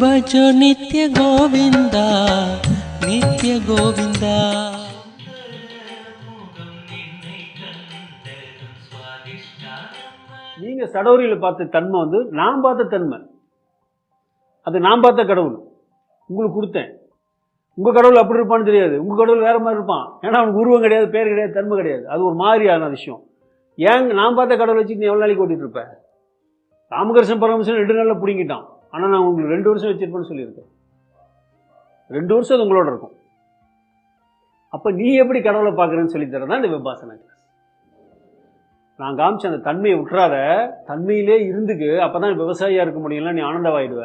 भजो नित्य गोविन्दा नित्य गोविन्दा நீங்கள் சடோரியில் பார்த்த தன்மை வந்து நான் பார்த்த தன்மை. அது நான் பார்த்த கடவுள். உங்களுக்கு கொடுத்தேன். உங்கள் கடவுள் அப்படி இருப்பான்னு தெரியாது. உங்கள் கடவுள் வேறு மாதிரி இருப்பான். ஏன்னா அவனுக்கு உருவம் கிடையாது பேர் கிடையாது தன்மை கிடையாது. அது ஒரு மாதிரியான விஷயம். ஏன் நான் பார்த்த கடவுள் வச்சு நீ எவ்வளோ நாளைக்கு ஓட்டிகிட்டு இருப்பேன் ராமகிருஷ்ணன் ரெண்டு நாளில் பிடிங்கிட்டான். ஆனால் நான் உங்களுக்கு ரெண்டு வருஷம் வச்சிருப்பேன்னு சொல்லியிருக்கேன். ரெண்டு வருஷம் அது உங்களோட இருக்கும். அப்போ நீ எப்படி கடவுளை பார்க்குறேன்னு சொல்லி தரதான் இந்த விபாசனா கிளாஸ் நான் காமிச்ச அந்த தன்மையை விட்டுறாத. தன்மையிலே இருந்துக்கு அப்போ தான் விவசாயியாக இருக்க முடியும்ல நீ ஆனந்தவாயிடுவ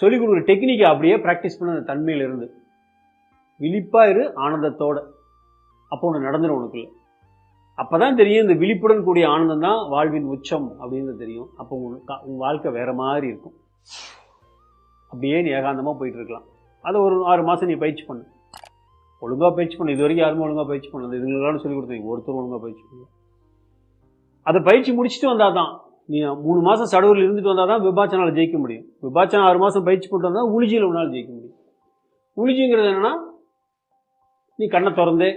சொல்லிக் கொடுக்குற டெக்னிக்கை அப்படியே ப்ராக்டிஸ் பண்ண அந்த தன்மையில் இருந்து. விழிப்பாக இரு ஆனந்தத்தோட. அப்போ ஒன்று நடந்துடும் உனக்குள்ள. அப்போ தான் தெரியும் இந்த விழிப்புடன் கூடிய ஆனந்தம் தான் வாழ்வின் உச்சம் அப்படின்னு தெரியும். அப்போ உங்களுக்கு உங்கள் வாழ்க்கை வேறு மாதிரி இருக்கும். அப்படியே நீ ஏகாந்தமாக போயிட்டு இருக்கலாம். அதை ஒரு ஆறு மாதம் நீ பயிற்சி பண்ணு. ஒழுங்காக பயிற்சி பண்ணு. இது வரைக்கும் யாருமே ஒழுங்காக பயிற்சி பண்ணது இதுங்களுக்கான சொல்லி கொடுத்தீங்க ஒருத்தர் ஒழுங்காக பயிற்சி பண்ணு அதை பயிற்சி முடிச்சுட்டு வந்தால் தான் நீ மூணு மாதம் சடவுரில் இருந்துட்டு வந்தால் தான் விபாச்சனால் ஜெயிக்க முடியும். விபாச்சனம் ஆறு மாதம் பயிற்சி பண்ணிட்டு வந்தால் உளிஜியில் உன்னால் ஜெயிக்க முடியும். உளிஜிங்கிறது என்னென்னா நீ கண்ணை திறந்து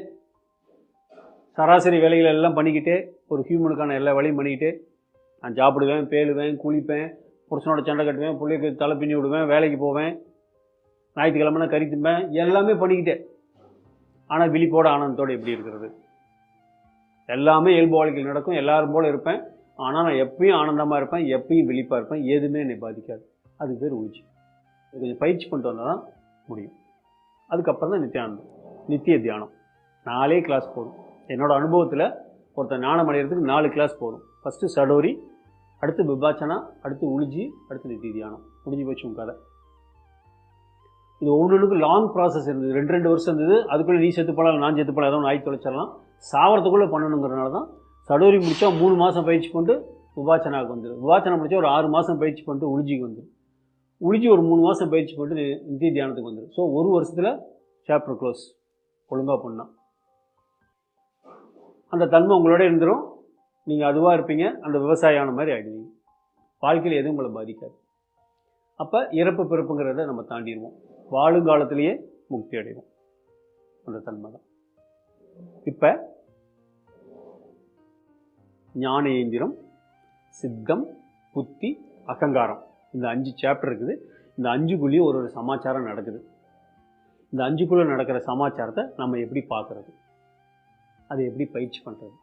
சராசரி வேலைகள் எல்லாம் பண்ணிக்கிட்டு ஒரு ஹியூமனுக்கான எல்லா வேலையும் பண்ணிக்கிட்டு நான் சாப்பிடுவேன் பேளுவேன் குளிப்பேன் புருஷனோட சண்டை கட்டுவேன் பிள்ளைக்கு தலை பின்னி விடுவேன் வேலைக்கு போவேன் ஞாயிற்றுக்கிழமை கறி திம்பேன் எல்லாமே பண்ணிக்கிட்டேன். ஆனால் விழிப்போட ஆனந்தத்தோடு எப்படி இருக்கிறது? எல்லாமே இயல்பு வாழ்க்கையில் நடக்கும் எல்லாரும் போல இருப்பேன். ஆனால் நான் எப்பயும் ஆனந்தமாக இருப்பேன் எப்பயும் விழிப்பாக இருப்பேன் எதுவுமே என்னை பாதிக்காது. அது பேர் உழிச்சி கொஞ்சம் பயிற்சி பண்ணிட்டு வந்தால் தான் முடியும். அதுக்கப்புறம் தான் நித்தியானந்தம். நித்திய தியானம். நாலே கிளாஸ் போதும். என்னோடய அனுபவத்தில் ஒருத்தன் ஞானம் அடைகிறதுக்கு நாலு கிளாஸ் போதும். ஃபஸ்ட்டு சடோரி அடுத்து விபாச்சனா அடுத்து உளிஜி அடுத்து நித்திய தியானம் முடிஞ்சு போச்சு உன் கதை. இது ஒவ்வொன்றுக்கும் லாங் ப்ராசஸ் இருந்தது. ரெண்டு ரெண்டு வருஷம் இருந்தது. அதுக்குள்ளே நீ செத்து போலாம் நான் செத்து போலாம் ஏதோ ஒன்று ஆகி தொலைச்சிடலாம். சாவரத்துக்குள்ளே பண்ணணுங்கிறனால தான் சடோரி முடித்தா மூணு மாதம் பயிற்சி கொண்டு விபாச்சனாவுக்கு வந்துடும் விபாச்சனா முடித்தா ஒரு ஆறு மாதம் பயிற்சி பண்ணிட்டு உளிஜிக்கு வந்துடும் உளிஜி ஒரு மூணு மாதம் பயிற்சி பண்ணிட்டு நி- நித்திய தியானத்துக்கு வந்துடும் ஸோ ஒரு வருஷத்தில் சாப்டர் க்ளோஸ் ஒழுங்காக பண்ணால் அந்த தன்மை உங்களோட இருந்துடும் நீங்கள் அதுவாக இருப்பீங்க அந்த விவசாயான மாதிரி ஆகிடுவீங்க வாழ்க்கையில் எதுவும் உங்களை பாதிக்காது. அப்போ இறப்பு பிறப்புங்கிறத நம்ம தாண்டிடுவோம். வாழும் காலத்திலேயே முக்தி அடைவோம். அந்த தன்மை தான். இப்போ ஞானேந்திரம் சித்தம் புத்தி அகங்காரம். இந்த அஞ்சு சாப்டர் இருக்குது. இந்த அஞ்சுக்குள்ளேயும் ஒரு ஒரு சமாச்சாரம் நடக்குது. இந்த அஞ்சுக்குள்ளே நடக்கிற சமாச்சாரத்தை நம்ம எப்படி பார்க்குறது? அதை எப்படி பயிற்சி பண்ணுறது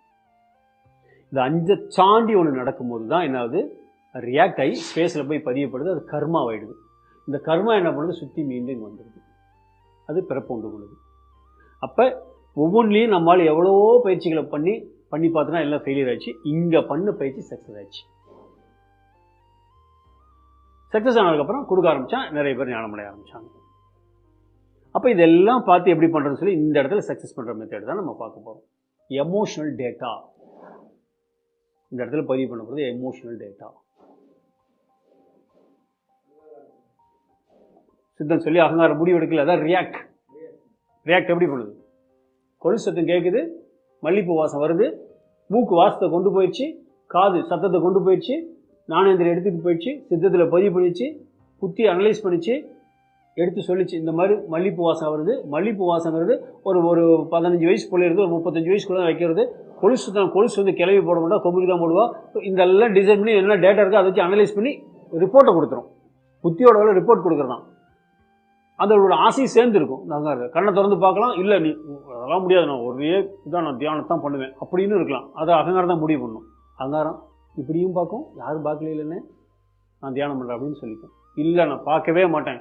இந்த அஞ்சை தாண்டி ஒன்று நடக்கும்போது தான் என்னாவது ரியாக்ட் ஆகி ஸ்பேஸில் போய் பதியப்படுது அது கர்மாவாயிடுது. இந்த கர்மா என்ன பண்ணுது? சுற்றி மீண்டும் இங்கே வந்துடுது. அது பிறப்பு உண்டு கொள்ளுது. அப்போ ஒவ்வொன்றிலையும் நம்மளால் எவ்வளவோ பயிற்சிகளை பண்ணி பண்ணி பார்த்தோன்னா எல்லாம் ஃபெயிலியர் ஆச்சு இங்கே பண்ண பயிற்சி சக்ஸஸ் ஆச்சு சக்ஸஸ் ஆனதுக்கப்புறம் கொடுக்க ஆரம்பித்தான் நிறைய பேர் ஞானம் அடைய ஆரம்பித்தாங்க அப்போ இதெல்லாம் பார்த்து எப்படி பண்ணுறதுன்னு சொல்லி இந்த இடத்துல சக்ஸஸ் பண்ணுற மெத்தேடு தான் நம்ம பார்க்க போகிறோம் எமோஷனல் டேட்டா இந்த இடத்துல பதிவு பண்ண போகிறது எமோஷனல் டேட்டா சித்தம் சொல்லி அகங்காரம் முடிவு எடுக்கல அதான் ரியாக்ட் ரியாக்ட் எப்படி பண்ணுது? கொலு சத்தம் கேட்குது மல்லிப்பூ வாசம் வருது மூக்கு வாசத்தை கொண்டு போயிடுச்சு காது சத்தத்தை கொண்டு போயிடுச்சு நாணயந்திரம் எடுத்துட்டு போயிடுச்சு சித்தத்தில் பதிவு பண்ணிச்சு புத்தி அனலைஸ் பண்ணிச்சு எடுத்து சொல்லிச்சு. இந்த மாதிரி மல்லிப்பூ வாசம் வருது மல்லிப்பூ வாசங்கிறது ஒரு ஒரு பதினஞ்சு வயசு பிள்ளை இருந்து ஒரு முப்பத்தஞ்சு வயசுக்குள்ளே வைக்கிறது. கொலுசு தான் கொலுசு வந்து கிளவி போட மாட்டோம் கொம்புக்கு தான் இந்த இதெல்லாம் டிசைன் பண்ணி என்ன டேட்டா இருக்கோ அதை வச்சு அனலைஸ் பண்ணி ரிப்போர்ட்டை கொடுத்துரும். புத்தியோட வேலை ரிப்போர்ட் கொடுக்குறதான். அதோட ஆசையும் சேர்ந்து இருக்கும். நாங்கள் கண்ணை திறந்து பார்க்கலாம். இல்லை நீ அதெல்லாம் முடியாது. நான் ஒரே இதான் நான் தியானத்தான் பண்ணுவேன். அப்படின்னு இருக்கலாம். அதை அகங்காரம் தான் முடிவு பண்ணும். அகங்காரம் இப்படியும் பார்க்கும். யாரும் பார்க்கல இல்லைன்னு நான் தியானம் பண்ணுறேன் அப்படின்னு சொல்லிக்கும். இல்லை நான் பார்க்கவே மாட்டேன்.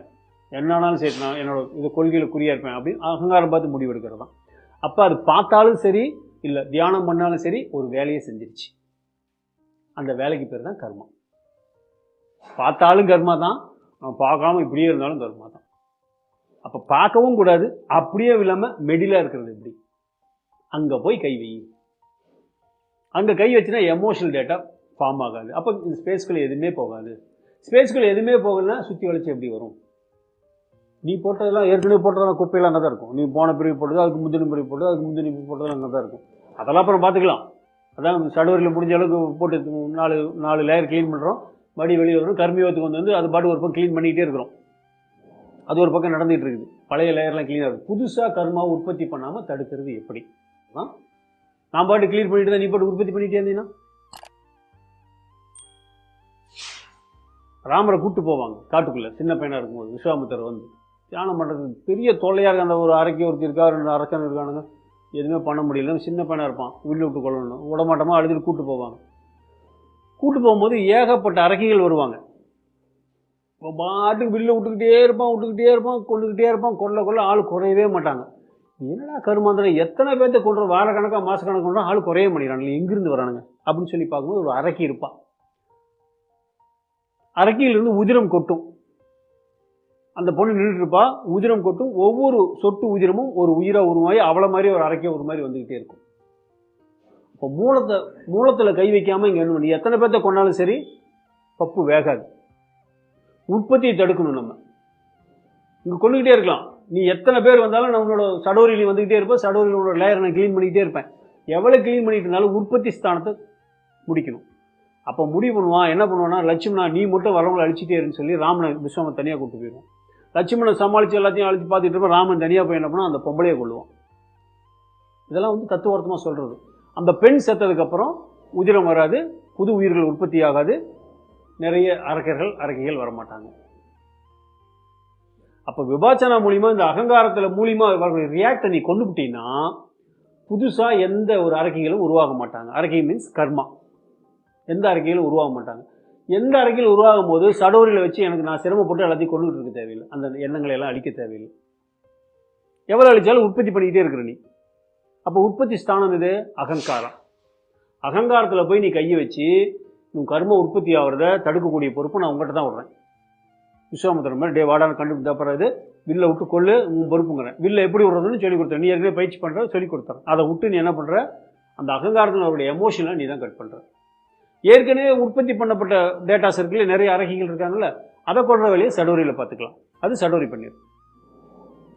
என்னானாலும் சரி நான் என்னோட இது கொள்கையில் குறியாக இருப்பேன் அப்படின்னு அகங்காரம் பார்த்து முடிவு எடுக்கிறது தான் அப்போ அது பார்த்தாலும் சரி இல்லை தியானம் பண்ணாலும் சரி ஒரு வேலையை செஞ்சிருச்சு. அந்த வேலைக்கு பேர் தான் கர்மா. பார்த்தாலும் கர்மா தான் பார்க்காம இப்படியே இருந்தாலும் கர்மா தான். அப்போ பார்க்கவும் கூடாது அப்படியே இல்லாமல் மெடிலாக இருக்கிறது எப்படி? அங்கே போய் கை வை. அங்கே கை வச்சுன்னா எமோஷனல் டேட்டா ஃபார்ம் ஆகாது. அப்போ இந்த ஸ்பேஸ்குள்ளே எதுவுமே போகாது. ஸ்பேஸ்குள்ளே எதுவுமே போகலன்னா சுற்றி வளைச்சி எப்படி வரும்? நீ போட்டதெல்லாம் ஏற்கனவே போட்டதெல்லாம் குப்பையெல்லாம் அங்கே தான் இருக்கும். நீ போன பிரிவு போட்டது அதுக்கு முந்தின பிரிவு போட்டது அதுக்கு முந்தின பிரிவு போட்டதெல்லாம் அங்கே தான் இருக்கும். அதெல்லாம் அப்புறம் பார்த்துக்கலாம். அதான் சடுவரில் முடிஞ்ச அளவுக்கு போட்டு நாலு நாலு லேயர் க்ளீன் பண்ணுறோம் மடி வெளியே வரும். கர்மியோகத்துக்கு வந்து வந்து அது பாட்டு ஒரு பக்கம் க்ளீன் பண்ணிக்கிட்டே இருக்கிறோம். அது ஒரு பக்கம் நடந்துகிட்டு இருக்குது. பழைய லேயர்லாம் க்ளீனாக இருக்குது புதுசாக கர்மாவை உற்பத்தி பண்ணாமல் தடுக்கிறது எப்படி? ஆ? நான் பாட்டு க்ளீன் பண்ணிட்டு தான் நீ பாட்டு உற்பத்தி பண்ணிட்டே இருந்தீங்கன்னா ராமரை கூப்பிட்டு போவாங்க. காட்டுக்குள்ளே சின்ன பையனாக இருக்கும்போது விஸ்வாமித்தர் வந்து தியானம் பண்ணுறது பெரிய தொல்லையாக இருக்கு அந்த ஒரு அரைக்கி ஒருத்தி இருக்கா ரெண்டு அரக்கன் இருக்கானுங்க. எதுவுமே பண்ண முடியல சின்ன பையனாக இருப்பான். வீட்டில் விட்டு கொள்ளணும் விடமாட்டமாக அழுதுட்டு கூட்டு போவாங்க. கூட்டு போகும்போது ஏகப்பட்ட அரக்கிகள் வருவாங்க. இப்போ பாட்டுக்கு வில்ல விட்டுக்கிட்டே இருப்பான் விட்டுக்கிட்டே இருப்பான் கொண்டுக்கிட்டே இருப்பான். கொல்ல கொல்ல ஆள் குறையவே மாட்டாங்க. என்னடா கருமாந்திரம் எத்தனை பேர்த்த கொண்டு வார கணக்காக மாச கணக்கு கொண்டு ஆள் குறைய மாட்டேங்கிறாங்க எங்கிருந்து வரானுங்க? அப்படின்னு சொல்லி பார்க்கும்போது ஒரு அரக்கி இருப்பான். அரக்கியிலிருந்து உதிரம் கொட்டும். அந்த பொண்ணு நின்றுட்டு இருப்பா உதிரம் கொட்டும் ஒவ்வொரு சொட்டு உதிரமும் ஒரு உயிரா உருவாகி அவளை மாதிரி ஒரு அரைக்க ஒரு மாதிரி வந்துக்கிட்டே இருக்கும். இப்போ மூலத்தை மூலத்தில் கை வைக்காமல் இங்கே என்ன பண்ணி எத்தனை பேர்த்த கொண்டாலும் சரி பப்பு வேகாது. உற்பத்தியை தடுக்கணும் நம்ம. இங்கே கொண்டுக்கிட்டே இருக்கலாம். நீ எத்தனை பேர் வந்தாலும் நம்மளோட சடோரியில் வந்துக்கிட்டே இருப்பேன் சடோரியில் உன்னோட லேயரை நான் க்ளீன் பண்ணிக்கிட்டே இருப்பேன். எவ்வளோ க்ளீன் பண்ணிட்டு இருந்தாலும் உற்பத்தி ஸ்தானத்தை முடிக்கணும். அப்போ முடிவு பண்ணுவான் என்ன பண்ணுவான்னா லட்சுமணா நீ மட்டும் வரவங்களை அழிச்சிட்டே இருன்னு சொல்லி ராமனை விஸ்வாம தனியாக கூட்டு போயிடுவான். லட்சுமணனை சமாளித்து எல்லாத்தையும் அழைச்சி பார்த்துட்டு இருப்போம் ராமன் தனியாக போய் என்ன பண்ணால் அந்த பொம்பளையை கொள்ளுவான் இதெல்லாம் வந்து தத்துவார்த்தமாக சொல்கிறது அந்த பெண் செத்ததுக்கப்புறம் உதிரம் வராது புது உயிர்கள் உற்பத்தி ஆகாது நிறைய அரக்கர்கள் அரக்கைகள் வரமாட்டாங்க. அப்போ விபாச்சனா மூலியமா இந்த அகங்காரத்தில் மூலியமா வரக்கூடிய ரியாக்டை நீ கொண்டு விட்டீங்கன்னா புதுசாக எந்த ஒரு அரக்கைகளும் உருவாக மாட்டாங்க. அரக்கை மீன்ஸ் கர்மா. எந்த அரக்கைகளும் உருவாக மாட்டாங்க. எந்த அரக்கையில் உருவாகும் போது சடோரியில் வச்சு எனக்கு நான் சிரமப்பட்டு எல்லாத்தையும் கொண்டுகிட்டு இருக்க தேவையில்லை. அந்த எண்ணங்களை எல்லாம் அழிக்க தேவையில்லை. எவ்வளோ அழிச்சாலும் உற்பத்தி பண்ணிக்கிட்டே இருக்கிற நீ. அப்போ உற்பத்தி ஸ்தானம் இது அகங்காரம். அகங்காரத்தில் போய் நீ கையை வச்சு உன் கர்ம உற்பத்தி ஆகிறத தடுக்கக்கூடிய பொறுப்பு நான் உங்கள்கிட்ட தான் விடுறேன். விஸ்வாமத்திரம் மாதிரி டே வாடான கண்டுபிடித்த அப்புறம் இது வில்லை விட்டு கொள்ளு உன் பொறுப்புங்கிறேன். வில்லை எப்படி விடுறதுன்னு சொல்லி கொடுத்தேன். நீ ஏற்கனவே பயிற்சி பண்ணுற சொல்லி கொடுத்தேன் அதை விட்டு நீ என்ன பண்ணுற அந்த அகங்காரத்தில் அவருடைய எமோஷனை நீ தான் கட் பண்ணுற ஏற்கனவே உற்பத்தி பண்ணப்பட்ட டேட்டாஸ் இருக்குல்ல நிறைய அரகிகள் இருக்காங்கல்ல அதை கொள்ற வேலையை சடோரியில் பார்த்துக்கலாம். அது சடோரி பண்ணிடும்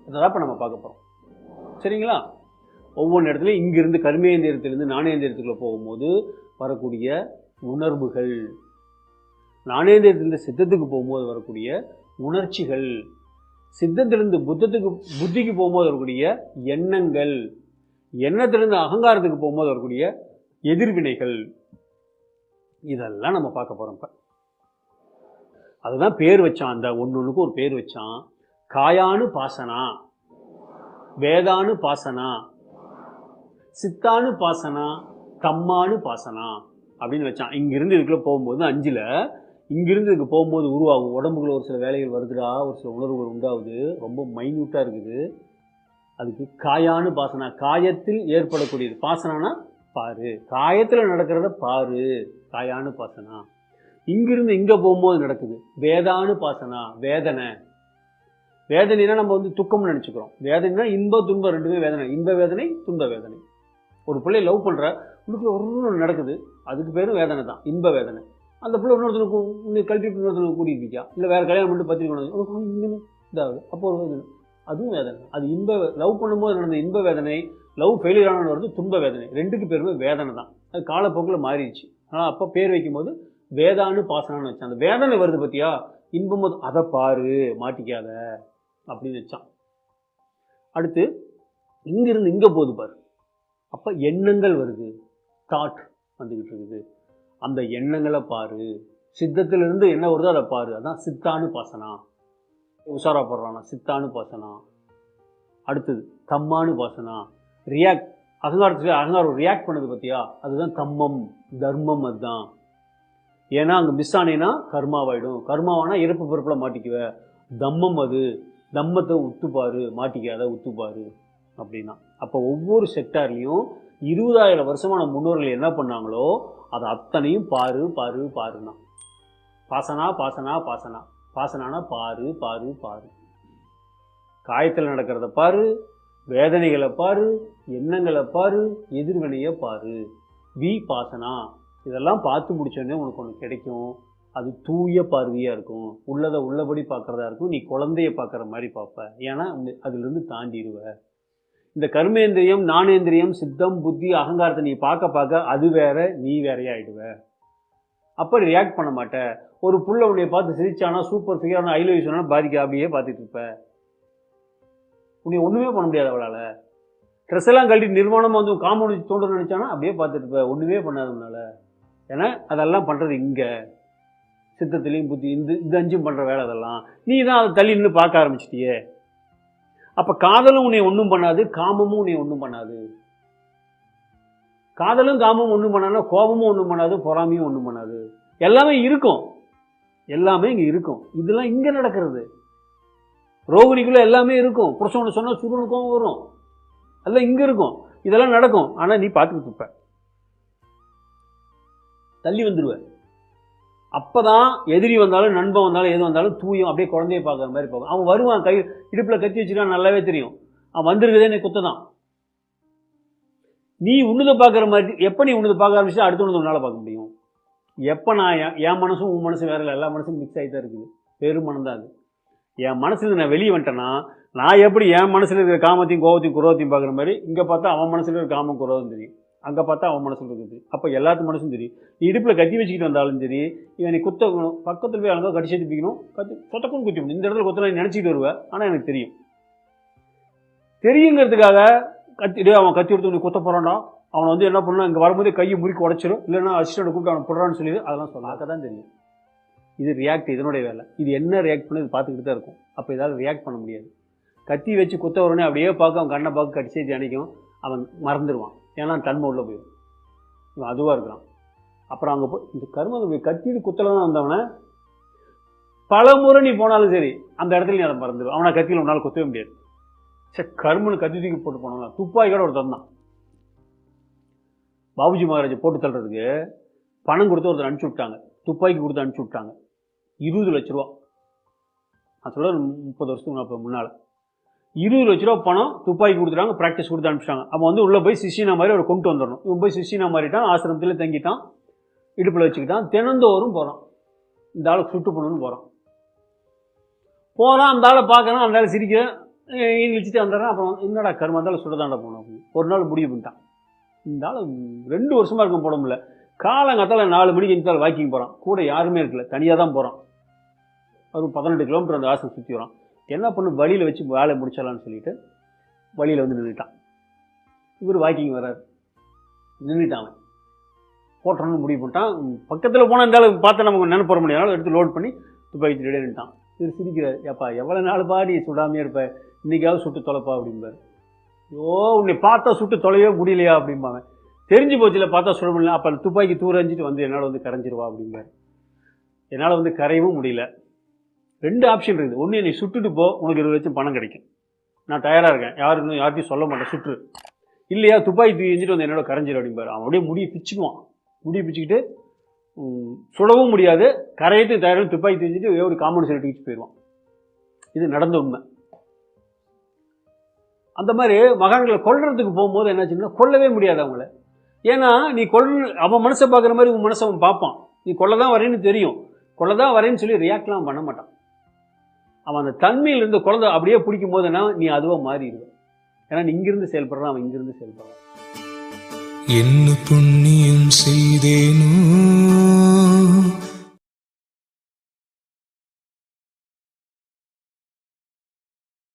அதான் இப்போ நம்ம பார்க்க போகிறோம் சரிங்களா? ஒவ்வொரு இடத்துலையும் இங்கிருந்து கர்மேந்திரத்திலிருந்து நாணயந்திரத்துக்குள்ள போகும்போது வரக்கூடிய உணர்வுகள் நாணயந்திரத்திலிருந்து சித்தத்துக்கு போகும்போது வரக்கூடிய உணர்ச்சிகள் சித்தத்திலிருந்து புத்தத்துக்கு புத்திக்கு போகும்போது வரக்கூடிய எண்ணங்கள் எண்ணத்திலிருந்து அகங்காரத்துக்கு போகும்போது வரக்கூடிய எதிர்வினைகள் இதெல்லாம் நம்ம பார்க்க போகிறோம் இப்போ. அதுதான் பேர் வச்சான். அந்த ஒன்று ஒன்றுக்கும் ஒரு பேர் வச்சான். காயானு பாசனா. வேதானு பாசனா. சித்தானு பாசனா. தம்மானு பாசனா. அப்படின்னு வச்சான். இங்கிருந்து இதுக்குள்ள போகும்போது அஞ்சில் இங்கிருந்து இதுக்கு போகும்போது உருவாகும். உடம்புக்குள்ள ஒரு சில வேலைகள் வருதுடா. ஒரு சில உணர்வுகள் உண்டாகுது. ரொம்ப மைன்யூட்டாக இருக்குது. அதுக்கு காயானு பாசனா. காயத்தில் ஏற்படக்கூடியது. பாசனானா பாரு. காயத்தில் நடக்கிறத பாரு. காயானு பாசனா. இங்கிருந்து இங்கே போகும்போது நடக்குது. வேதானு பாசனா. வேதனை. வேதனைனா நம்ம வந்து துக்கம்னு நினச்சிக்கிறோம். வேதனைனா இன்ப துன்பம் ரெண்டுமே வேதனை. இன்ப வேதனை துன்ப வேதனை. ஒரு பிள்ளை லவ் பண்ணுற உள்ளுக்குள்ள ஒரு நடக்குது. அதுக்கு பேரும் வேதனை தான். இன்ப வேதனை. அந்த பிள்ளை இன்னொருத்தனுக்கு இன்னும் கழட்டிட்டு இன்னொருத்தனுக்கு கூட்டிகிட்டு இருக்கியா இல்லை வேறு கல்யாணம் பண்ணிட்டு பத்திரிக்கை உனக்கு இங்கே இதாகுது. அப்போ ஒரு வேதனை. அதுவும் வேதனை அது இன்ப லவ் பண்ணும்போது நடந்த இன்ப வேதனை லவ் ஃபெயிலியர் ஆனது வருது துன்ப வேதனை. ரெண்டுக்கு பேருமே வேதனை தான். அது காலப்போக்கில் மாறிடுச்சு. ஆனால் அப்போ பேர் வைக்கும்போது வேதான்னு பாசனான்னு வச்சான். அந்த வேதனை வருது பார்த்தியா இன்பம் போது அதை பாரு மாட்டிக்காத அப்படின்னு வச்சான். அடுத்து இங்கிருந்து இங்கே போகுது பாரு. அப்போ எண்ணங்கள் வருது. தாட் வந்துக்கிட்டு இருக்குது. அந்த எண்ணங்களை பாரு. சித்தத்திலிருந்து என்ன வருதோ அதை பாரு. அதான் சித்தானு பாசனா. உஷாரா போடுறானா. சித்தானு பாசனா. அடுத்தது தம்மானு பாசனா. ரியாக்ட் அகங்காரத்துக்கு அகங்காரம் ரியாக்ட் பண்ணது பார்த்தியா அதுதான் தம்மம் தர்மம் அதுதான். ஏன்னா அங்கே மிஸ் ஆனேன்னா கர்மாவாயிடும். கர்மாவானா இறப்பு பிறப்பில் மாட்டிக்குவ. தம்மம் அது. தம்மத்தை உத்துப்பாரு. மாட்டிக்காத உத்துப்பாரு. அப்படின்னா. அப்போ ஒவ்வொரு செக்டார்லேயும் இருபதாயிரம் வருஷமான முன்னோர்கள் என்ன பண்ணாங்களோ அதை அத்தனையும் பாரு பாரு பாருன்னா. பாசனா பாசனா பாசனா. பாசனானா பாரு பாரு பாரு. காயத்தில் நடக்கிறத பாரு வேதனைகளை பாரு எண்ணங்களை பாரு எதிர்வினையை பாரு. வி பாசனா. இதெல்லாம் பார்த்து முடிச்சோடனே உனக்கு ஒன்று கிடைக்கும். அது தூய பார்வையாக இருக்கும். உள்ளதை உள்ளபடி பார்க்குறதா இருக்கும். நீ குழந்தைய பார்க்குற மாதிரி பார்ப்ப. ஏன்னா அதுலேருந்து தாண்டிடுவ. இந்த கர்மேந்திரியம் நானேந்திரியம் சித்தம் புத்தி அகங்காரத்தை நீ பார்க்க பார்க்க அது வேற நீ வேறையாயிடுவ அப்போ ரியாக்ட் பண்ண மாட்ட. ஒரு புள்ள உன்னைய பார்த்து சிரிச்சானா சூப்பர் ஃபிகரான ஐ சொன்னா பாதிக்க அப்படியே பார்த்துட்டு இருப்பேன் உன்னை ஒன்றுமே பண்ண முடியாது அவளால். ட்ரெஸ் எல்லாம் கழட்டி நிர்வாணமாக வந்து காம்பவுண்ட் வச்சு நினச்சானா அப்படியே பார்த்துட்டு இப்போ ஒன்றுமே பண்ணாதனால ஏன்னா அதெல்லாம் பண்ணுறது இங்கே. சித்தத்துலேயும் புத்தி இந்த இந்த அஞ்சும் பண்ணுற வேலை அதெல்லாம். நீ தான் அதை தள்ளி நின்று பார்க்க ஆரம்பிச்சிட்டியே. அப்போ காதலும் உன்னை ஒன்றும் பண்ணாது காமமும் உன்னை ஒன்றும் பண்ணாது. காதலும் காமமும் ஒன்றும் பண்ணாதுன்னா கோபமும் ஒன்றும் பண்ணாது பொறாமையும் ஒன்றும் பண்ணாது. எல்லாமே இருக்கும். எல்லாமே இங்கே இருக்கும். இதெல்லாம் இங்கே நடக்கிறது. ரோகிணிக்குள்ளே எல்லாமே இருக்கும். புருஷன் சொன்னால் சுருணுக்கும் வரும். அதெல்லாம் இங்கே இருக்கும். இதெல்லாம் நடக்கும். ஆனால் நீ பார்த்துக்கிட்டு இருப்ப. தள்ளி வந்துடுவ அப்பதான் எதிரி வந்தாலும் நண்பன் வந்தாலும் எது வந்தாலும் தூயம். அப்படியே குழந்தைய பார்க்குற மாதிரி போகும் அவன் வருவான் கை இடுப்பில் கத்தி வச்சுட்டான் நல்லாவே தெரியும். அவன் வந்திருக்கதே நீ குத்த தான் நீ உன்னதை பார்க்குற மாதிரி எப்போ நீ உன்னதை பார்க்க ஆரம்பிச்சா அடுத்த உன்னதை உன்னால் பார்க்க முடியும். எப்போ நான் என் என் மனசும் உன் மனசும் வேற இல்லை. எல்லா மனசும் மிக்ஸ் ஆகி தான் இருக்குது. பெரும் மனம் தான் அது என் மனசுலேருந்து நான் வெளியே வந்துட்டேன்னா நான் எப்படி என் மனசில் இருக்கிற காமத்தையும் கோபத்தையும் குரோகத்தையும் பார்க்குற மாதிரி இங்கே பார்த்தா அவன் மனசில் இருக்கிற காமம் குரோதம் தெரியும். அங்கே பார்த்தா அவன் மனசில் இருக்குது அப்போ எல்லாத்து மனசும் தெரியும். நீ இடுப்பில் கத்தி வச்சுக்கிட்டு வந்தாலும் சரி இவனை குத்தணும் குத்த பக்கத்தில் போய் அழகாக கடிச்சு திப்பிக்கணும் கத்தி சொத்தக்கும் குத்தி இந்த இடத்துல குத்தலாம் நீ நினச்சிட்டு வருவேன் ஆனால் எனக்கு தெரியும். தெரியுங்கிறதுக்காக கத்திடு அவன் கத்தி எடுத்து நீ குத்த போகிறான்டா அவனை வந்து என்ன பண்ணணும் இங்கே வரும்போதே கையை முறுக்கி உடச்சிடும் இல்லைன்னா அசிஸ்டண்ட் கூப்பிட்டு அவனை போடுறான்னு சொல்லி அதெல்லாம் சொல்லாக்க தான் தெரியும். இது ரியாக்ட் இதனுடைய வேலை. இது என்ன ரியாக்ட் பண்ணி இது பார்த்துக்கிட்டு தான் இருக்கும். அப்போ இதால் ரியாக்ட் பண்ண முடியாது. கத்தி வச்சு குத்த உடனே அப்படியே பார்க்க அவன் கண்ணை பார்க்க கடிச்சே தியானிக்கும் அவன் மறந்துடுவான். ஏன்னா தன்மை உள்ள போயிடும். இவன் அதுவாக இருக்கிறான். அப்புறம் அங்கே போய் இந்த கரும கத்திட்டு குத்தல தான் வந்தவனை பல முறை நீ போனாலும் சரி அந்த இடத்துல நீ அதை மறந்துடும் அவனை கத்தியில் உன்னால் குத்தவே முடியாது. சரி கருமனு கத்தி தூக்கி போட்டு போனாலும் துப்பாக்கியோட ஒருத்தன் தான் பாபுஜி மகாராஜை போட்டு தள்ளுறதுக்கு பணம் கொடுத்து ஒருத்தர் அனுப்பிச்சி விட்டாங்க. துப்பாக்கி கொடுத்து அனுப்பிச்சி விட்டாங்க. இருபது லட்ச ரூபா. நான் சொல்கிறேன் முப்பது வருஷத்துக்கு அப்போ முன்னால். இருபது லட்ச ரூபா பணம் துப்பாக்கி கொடுத்துட்டாங்க ப்ராக்டிஸ் கொடுத்து அனுப்பிச்சிட்டாங்க. அவன் வந்து உள்ளே போய் சிஷினா மாதிரி அவரை கொண்டு வந்துடணும். இவன் போய் சிஷினா மாறிட்டான் ஆசிரமத்தில் தங்கிட்டான் இடுப்பில் வச்சுக்கிட்டான் தினந்தோறும் போகிறான் இந்த ஆளை சுட்டு பண்ணணும்னு போகிறான் போகிறான் அந்த ஆளை பார்க்கறான் அந்த ஆளை சிரிக்கிறேன் இழிச்சிட்டு வந்துடுறான் அப்புறம் என்னடா கருமா இருந்தாலும் சுடதாண்ட போனோம். ஒரு நாள் முடிவு பண்ணிட்டான். இந்த ஆள் ரெண்டு வருஷமாக இருக்கும் போட முடியல. காலங்காத்தால் நாலு மணிக்கு எஞ்சால் வாக்கிங் போகிறான் கூட யாருமே இருக்கல தனியாக தான் போகிறான் ஒரு பதினெட்டு கிலோமீட்டர் அந்த ஆசை சுற்றி வரான் என்ன பண்ணும் வழியில் வச்சு வேலை முடிச்சிடலான்னு சொல்லிட்டு வழியில் வந்து நின்றுட்டான் இவர் வாக்கிங் வர்றார். நின்றுட்டான் அவன். போட்டோன்னு முடிவு பண்ணிட்டான். பக்கத்தில் போனால் இருந்தாலும் பார்த்து நமக்கு நினைப்பு முடியாது எடுத்து லோட் பண்ணி துப்பாக்கி ரெடியாக நின்ட்டான் இவர் சிரிக்கிறார். ஏப்பா எவ்வளோ நாள் பாடி சுடாமையே இருப்ப? இன்னைக்காவது சுட்டு தொலைப்பா அப்படிம்பார். ஐயோ உன்னை பார்த்தா சுட்டு தொலைவே முடியலையா? அப்படிம்பாங்க. தெரிஞ்சு போச்சுல பார்த்தா சுட முடியல. அப்போ துப்பாக்கி தூரஞ்சிட்டு வந்து என்னால் வந்து கரைஞ்சிருவா அப்படிம்பாரு. என்னால் வந்து கரையவும் முடியல. ரெண்டு ஆப்ஷன் இருக்குது. ஒன்று நீ சுட்டுட்டு போ. உனக்கு இருபது லட்சம் பணம் கிடைக்கும். நான் தயாராக இருக்கேன். யாருக்கும் யார்கிட்டையும் சொல்ல மாட்டேன். சுற்று இல்லையா துப்பாக்கி தூக்கி எஞ்சிட்டு வந்து என்னோட கரைஞ்சிரு அப்படிம்பாரு. அவன் அப்படியே முடியை பிச்சுக்குவான். முடியை பிச்சுக்கிட்டு சுடவும் முடியாது. கரையிட்டு தயாரும் துப்பாக்கி தூக்கிட்டு ஒரு காம்பவுண்ட் சைடு வச்சு போயிடுவான். இது நடந்த உண்மை. அந்த மாதிரி மகான்களை கொல்றதுக்கு போகும்போது என்னாச்சுன்னா கொல்லவே முடியாது அவங்கள. ஏன்னா நீ கொல் அவன் மனசை பார்க்குற மாதிரி உன் மனசை அவன் பார்ப்பான். நீ கொல்ல தான் வரேன்னு தெரியும். கொல்ல தான் வரேன்னு சொல்லி ரியாக்ட்லாம் பண்ண மாட்டான். அவன் அந்த தன்மையிலிருந்து குழந்தை அப்படியே பிடிக்கும் போதுன்னா நீ அதுவாக மாறிடுவ. ஏன்னா நீ இங்கிருந்து செயல்படுறான் அவன் இங்கிருந்து செயல்படுறான். என்ன புண்ணியம் செய்தேனோ?